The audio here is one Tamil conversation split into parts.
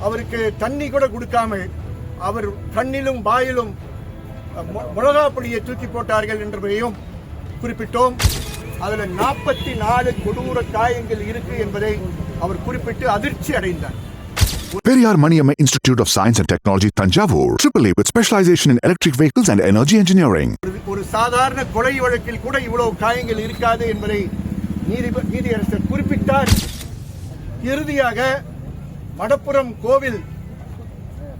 அவருக்கு தண்ணி கூட கொடுக்காமல் அவர் கண்ணிலும் வாயிலும் மிளகா பொடியை தூக்கி போட்டார்கள் என்பதையும் குறிப்பிட்டோம். அதுல நாற்பத்தி நாலு கொடூர காயங்கள் இருக்கு என்பதை அவர் குறிப்பிட்டு அதிர்ச்சி அடைந்தார். Periyar Maniamma Institute of Science and Technology, Tanjavur, AAA with specialization in electric vehicles and energy engineering. ஒரு- சாதாரண கொலை வழக்கில் கூட இவ்வளவு காயங்கள் இருக்காது என்பதை நீதி நீதியரசர் குறிப்பிட்டார். இறுதியாக மடப்புறம் கோவில்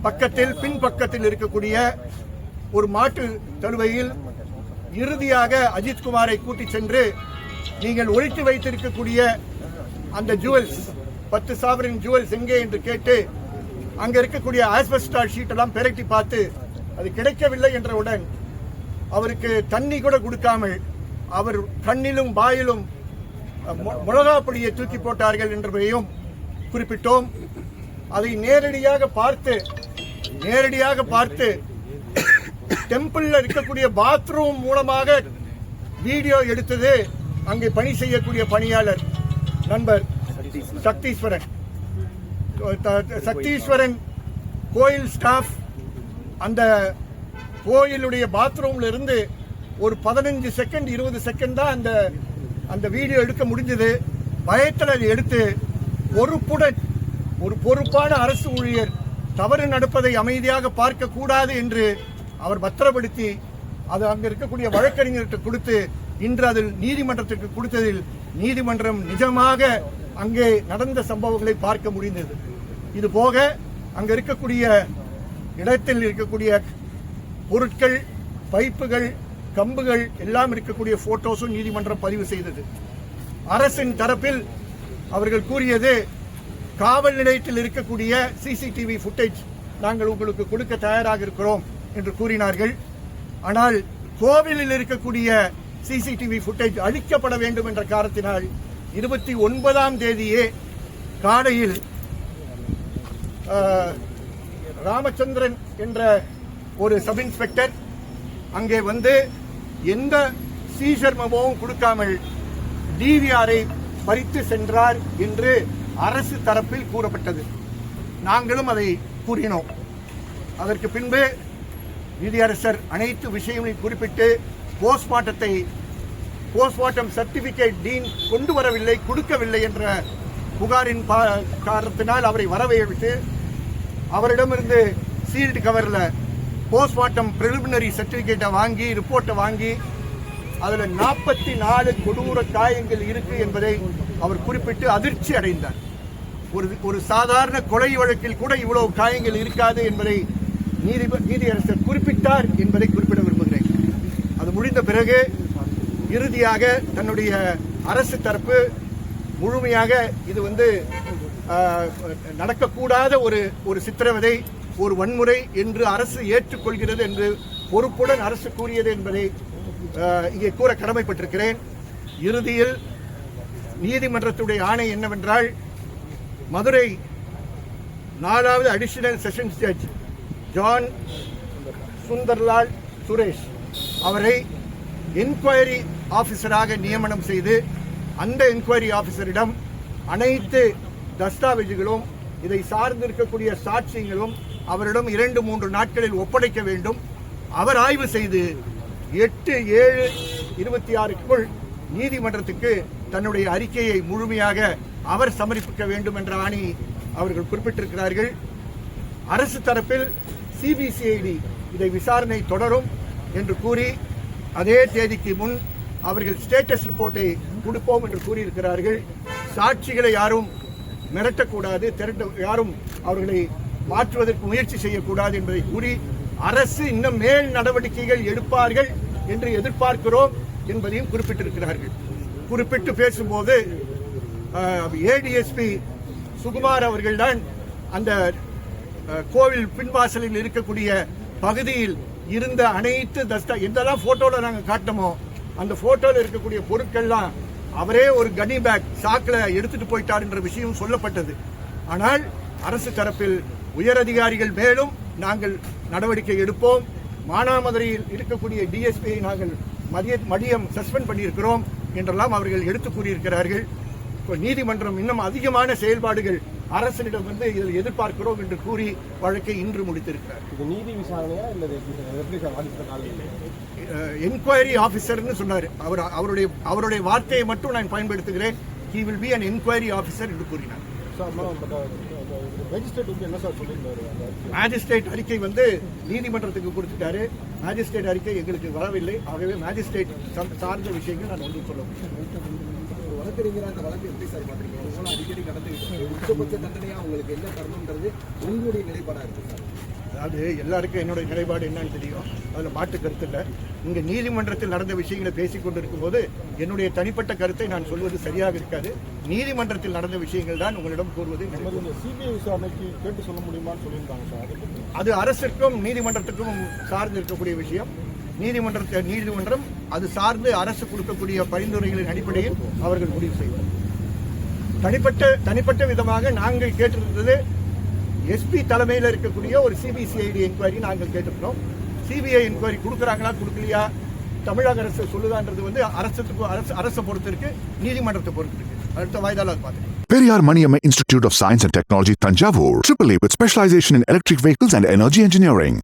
பக்கத்தில் பின்பக்கத்தில் இருக்கக்கூடிய ஒரு மாட்டு தழுவையில் இறுதியாக அஜித்குமாரை கூட்டி சென்று நீங்கள் ஒழித்து வைத்திருக்கக்கூடிய அந்த ஜுவல்ஸ் பத்து சாவரின் ஜுவல்ஸ் எங்கே என்று கேட்டு அங்க இருக்கக்கூடிய ஆஸ்பெஸ்டால் ஷீட் எல்லாம் பெரட்டி பார்த்து அது கிடைக்கவில்லை என்றவுடன் அவருக்கு தண்ணி கூட கொடுக்காமல் அவர் கண்ணிலும் வாயிலும் மு- மிளகா பொடியை தூக்கி போட்டார்கள் என்பதையும் குறிப்பிட்டோம். அதை நேரடியாக பார்த்து நேரடியாக பார்த்து டெம்பிள்ல இருக்கக்கூடிய பாத்ரூம் மூலமாக வீடியோ எடுத்தது அங்கே பணி செய்யக்கூடிய பணியாளர். நண்பர் சக்தீஸ்வரன். சக்தீஸ்வரன் கோயில் ஸ்டாஃப் அந்த கோயிலுடைய பாத்ரூம்ல இருந்து ஒரு பதினஞ்சு செகண்ட் இருபது செகண்ட் தான் அந்த அந்த வீடியோ எடுக்க முடிஞ்சது. பயத்தில் அதை எடுத்து பொறுப்புடன் ஒரு பொறுப்பான அரசு ஊழியர் தவறு நடப்பதை அமைதியாக பார்க்க கூடாது என்று அவர் பத்திரப்படுத்தி அது அங்க இருக்கக்கூடிய வழக்கறிஞர்கிட்ட கொடுத்து இன்று அதில் நீதிமன்றத்திற்கு கொடுத்ததில் நீதிமன்றம் நிஜமாக அங்கே நடந்த சம்பவங்களை பார்க்க முடிந்தது. இது போக அங்க இருக்கக்கூடிய இடத்தில் இருக்கக்கூடிய பொருட்கள் பைப்புகள் கம்புகள் எல்லாம் இருக்கக்கூடிய போட்டோஸும் நீதிமன்றம் பதிவு செய்தது. அரசின் தரப்பில் அவர்கள் கூறியது காவல் நிலையத்தில் இருக்கக்கூடிய சிசிடிவி ஃபுட்டேஜ் நாங்கள் உங்களுக்கு கொடுக்க தயாராக இருக்கிறோம் என்று கூறினார்கள். ஆனால் கோவிலில் இருக்கக்கூடிய சிசிடிவி ஃபுட்டேஜ் அழிக்கப்பட வேண்டும் என்ற காரணத்தினால் இருபத்தி ஒன்பதாம் தேதியே காலையில் ராமச்சந்திரன் என்ற ஒரு சப் இன்ஸ்பெக்டர் அங்கே வந்து எந்த சீசர்மமும் கொடுக்காமல் டிவிஆரை பறித்து சென்றார் என்று அரசு தரப்பில் கூறப்பட்டது. நாங்களும் அதை கூறினோம். அதற்கு பின்பு நீதியரசர் அனைத்து விஷயங்களையும் குறிப்பிட்டு போஸ்ட்மார்ட்டத்தை போஸ்ட்மார்ட்டம் சர்டிபிகேட் டீன் கொண்டு வரவில்லை கொடுக்கவில்லை என்ற புகாரின் பா- காரணத்தினால் அவரை வரவேற்று அவரிடமிருந்து சீல்டு கவரில் போஸ்ட்மார்ட்டம் பிரிலிமினரி சர்டிபிகேட்டை வாங்கி ரிப்போர்ட்டை வாங்கி அதில் நாற்பத்தி நாலு கொடூர காயங்கள் இருக்கு என்பதை அவர் குறிப்பிட்டு அதிர்ச்சி அடைந்தார். ஒரு ஒரு சாதாரண கொலை வழக்கில் கூட இவ்வளவு காயங்கள் இருக்காது என்பதை நீதி நீதியரசர் குறிப்பிட்டார் என்பதை குறிப்பிட விரும்புகிறேன். அது முடிந்த பிறகு இறுதியாக தன்னுடைய அரசு தரப்பு முழுமையாக இது வந்து நடக்கக்கூடாத ஒரு ஒரு சித்திரவதை ஒரு வன்முறை என்று அரசு ஏற்றுக்கொள்கிறது என்று பொறுப்புடன் அரசு கூறியது என்பதை இங்கே கூற கடமைப்பட்டிருக்கிறேன். இறுதியில் நீதிமன்றத்துடைய ஆணை என்னவென்றால் மதுரை நாலாவது additional sessions judge John Sundarlal Suresh அவரை என்கொயரி ஆஃபீஸராக நியமனம் செய்து அந்த என்கொயரி ஆஃபீஸரிடம் அனைத்து தஸ்தாவேஜுகளும் இதை சார்ந்திருக்கக்கூடிய சாட்சியங்களும் அவரிடம் இரண்டு மூன்று நாட்களில் ஒப்படைக்க வேண்டும். அவர் ஆய்வு செய்து எட்டு ஏழு இருபத்தி ஆறுக்குள் நீதிமன்றத்துக்கு தன்னுடைய அறிக்கையை முழுமையாக அவர் சமர்ப்பிக்க வேண்டும் என்ற ஆணி அவர்கள் குறிப்பிட்டிருக்கிறார்கள். அரசு தரப்பில் சிபிசிஐடி இதை விசாரணை தொடரும் என்று கூறி அதே தேதிக்கு முன் அவர்கள் ஸ்டேட்டஸ் ரிப்போர்ட்டை கொடுப்போம் என்று கூறியிருக்கிறார்கள். சாட்சிகளை யாரும் மிரட்டக்கூடாது திரட்ட யாரும் அவர்களை மாற்றுவதற்கு முயற்சி செய்யக்கூடாது என்பதை கூறி அரசு இன்னும் மேல் நடவடிக்கைகள் எடுப்பார்கள் என்று எதிர்பார்க்கிறோம். என்பதையும் குறிப்பிட்டிருக்கிறார்கள். குறிப்பிட்டு பேசும்போது ஏடிஎஸ்பி சுகுமார் அவர்கள்தான் அந்த கோவில் பின்வாசலில் இருக்கக்கூடிய பகுதியில் இருந்த அனைத்து தஸ்தா எந்தெல்லாம் போட்டோல நாங்கள் காட்டமோ அந்த போட்டோல இருக்கக்கூடிய பொருட்கள்லாம் அவரே ஒரு கனி பேக் சாக்கில் எடுத்துட்டு போயிட்டார் என்ற விஷயம் சொல்லப்பட்டது. ஆனால் அரசு தரப்பில் உயர் அதிகாரிகள் மேலும் நாங்கள் நடவடிக்கை எடுப்போம். மானாமதுரையில் இருக்கக்கூடிய டிஎஸ்பியை நாங்கள் மதிய மதியம் சஸ்பெண்ட் பண்ணியிருக்கிறோம் என்றெல்லாம் அவர்கள் எடுத்து கூறியிருக்கிறார்கள். இப்போ நீதிமன்றம் இன்னும் அதிகமான செயல்பாடுகள் அரசனிடம் வந்து இதில் எதிர்பார்க்கிறோம் என்று கூறி வழக்கை இன்று முடித்திருக்கிறார். இது நீதி விசாரணையா இல்ல என்கொயரி ஆஃபீஸர்னு சொன்னார். அவர் அவருடைய அவருடைய வார்த்தையை மட்டும் நான் பயன்படுத்துகிறேன். He will be an enquiry officer என்று கூறினார். மேஜிஸ்ட்ரேட் அறிக்கை வந்து நீதிமன்றத்துக்கு கொடுத்துட்டாரு. மேஜிஸ்ட்ரேட் அறிக்கை எங்களுக்கு வரவில்லை. ஆகவே மேஜிஸ்ட்ரேட் சார்ந்த விஷயங்கள் நான் ஒன்றும் சொல்ல முடியும். வழக்கறிஞரா அந்த வழக்கு எப்படி சார் பாக்குறீங்க அடிக்கடி கடந்துக்கிட்டு உச்சபட்ச தண்டனையா உங்களுக்கு என்ன தரணுன்றது உங்களுடைய நிலைப்பாடா இருக்கு சார். அதாவது எல்லாருக்கும் என்னுடைய நிலைப்பாடு என்னன்னு தெரியும். அதில் மாற்று கருத்து இல்லை. இங்கே நீதிமன்றத்தில் நடந்த விஷயங்களை பேசிக் கொண்டிருக்கும் போது என்னுடைய தனிப்பட்ட கருத்தை நான் சொல்வது சரியாக இருக்காது. நீதிமன்றத்தில் நடந்த விஷயங்கள் தான் உங்களிடம் கூறுவது சிபிஐ விசாரணைக்கு கேட்டு சொல்ல முடியுமான்னு சொல்லியிருந்தாங்க சார். அது அரசிற்கும் நீதிமன்றத்துக்கும் சார்ந்து இருக்கக்கூடிய விஷயம். நீதிமன்றத்தை நீதிமன்றம் அது சார்ந்து அரசு கொடுக்கக்கூடிய பரிந்துரைகளின் அடிப்படையில் அவர்கள் முடிவு செய்வார் தனிப்பட்ட தனிப்பட்ட விதமாக நாங்கள் கேட்டிருந்தது எஸ்பி தலைமையில் இருக்கக்கூடிய ஒரு சிபிசிஐடி என்கொயரி நாங்கள் கேட்டிருக்கிறோம். சிபிஐ என்கொயரி கொடுக்குறாங்களா கொடுக்கலையா? தமிழக அரசு சொல்லுதான்றது வந்து அரசுக்கு அரசு அரசை பொறுத்தருக்கு நீதிமன்றத்தை பொறுத்திருக்கு. அடுத்த வாய்தாளர் பார்த்துக்கலாம். Periyar Maniyamma Institute of Science and Technology, Tanjavur, AAA with specialization in electric vehicles and energy engineering.